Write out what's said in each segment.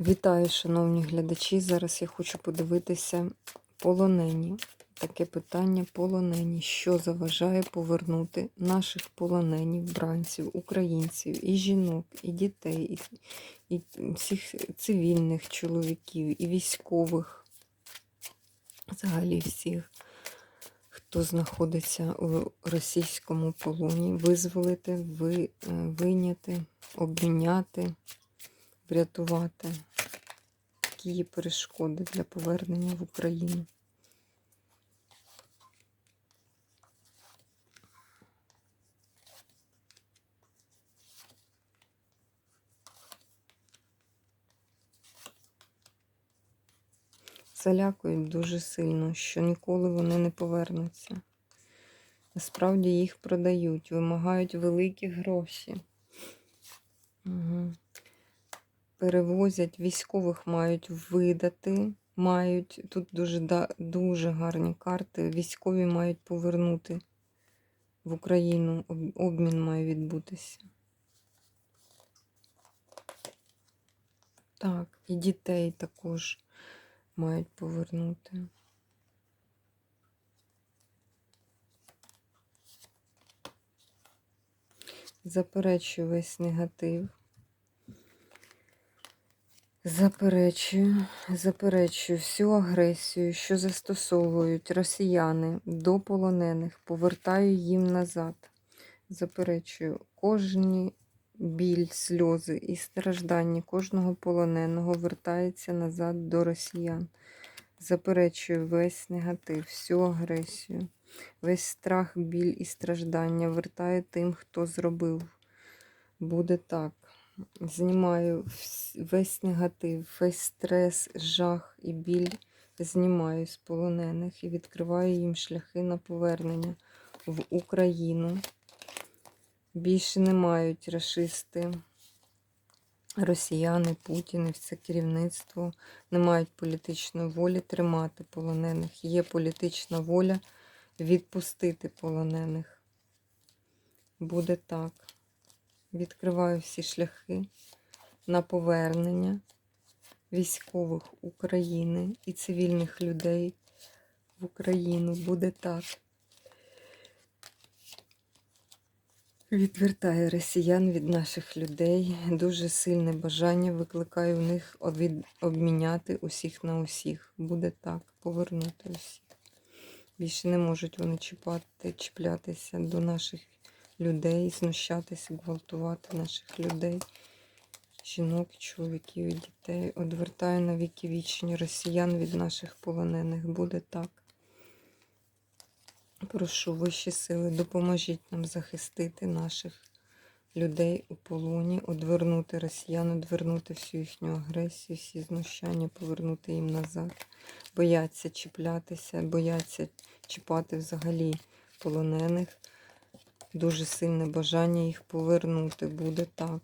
Вітаю, шановні глядачі. Зараз я хочу подивитися полонені. Таке питання полонені. Що заважає повернути наших полоненів, бранців, українців, і жінок, і дітей, і, і всіх цивільних чоловіків, і військових, взагалі всіх, хто знаходиться у російському полоні, визволити, ви, е, вийняти, обміняти врятувати? Які є перешкоди для повернення в Україну? Залякують дуже сильно, що ніколи вони не повернуться. Насправді їх продають, вимагають великі гроші. Угу перевозять, військових мають видати, мають, тут дуже дуже гарні карти. Військові мають повернути в Україну, обмін має відбутися. Так, і дітей також мають повернути. Заперечую весь негатив. Заперечую, заперечую всю агресію, що застосовують росіяни до полонених, повертаю їм назад. Заперечую кожні біль, сльози і страждання кожного полоненого вертається назад до росіян. Заперечую весь негатив, всю агресію, весь страх, біль і страждання вертаю тим, хто зробив. Буде так. Знімаю весь негатив, весь стрес, жах і біль знімаю з полонених і відкриваю їм шляхи на повернення в Україну. Більше не мають расисти, росіяни, Путін і все керівництво, не мають політичної волі тримати полонених. Є політична воля відпустити полонених. Буде так відкриваю всі шляхи на повернення військових України і цивільних людей в Україну. Буде так. Відвертаю росіян від наших людей. Дуже сильне бажання викликаю в них обміняти усіх на усіх. Буде так, повернути усіх. Більше не можуть вони чіпати, чіплятися до наших людей, знущатися, гвалтувати наших людей, жінок, чоловіків дітей. Одвертаю на віки вічні росіян від наших полонених. Буде так. Прошу вищі сили, допоможіть нам захистити наших людей у полоні, одвернути росіян, одвернути всю їхню агресію, всі знущання, повернути їм назад. Бояться чіплятися, бояться чіпати взагалі полонених. Дуже сильне бажання їх повернути. Буде так.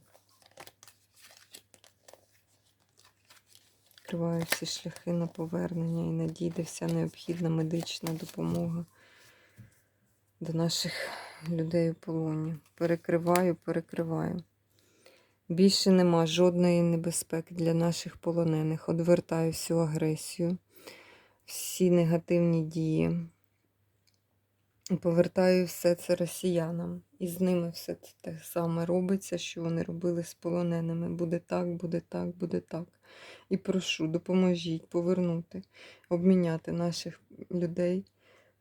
Відкриваю всі шляхи на повернення і надійде вся необхідна медична допомога до наших людей у полоні. Перекриваю, перекриваю. Більше нема жодної небезпеки для наших полонених. Одвертаю всю агресію, всі негативні дії. Повертаю все це росіянам. І з ними все те саме робиться, що вони робили з полоненими. Буде так, буде так, буде так. І прошу, допоможіть повернути, обміняти наших людей,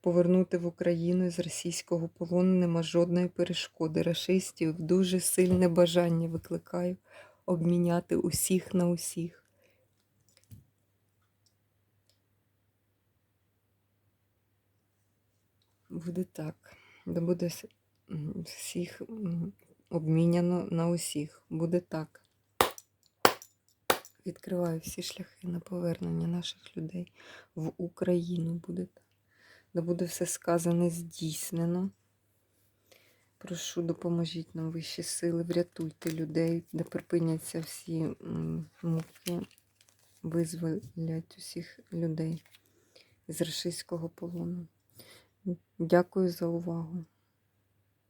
повернути в Україну з російського полону нема жодної перешкоди. Рашистів дуже сильне бажання викликаю обміняти усіх на усіх. Буде так. Де буде всіх обміняно на усіх. Буде так. Відкриваю всі шляхи на повернення наших людей в Україну. Буде так. Де буде все сказане, здійснено. Прошу, допоможіть нам вищі сили, врятуйте людей, де припиняться всі муки, визволять усіх людей з рашистського полону. Дякую за увагу.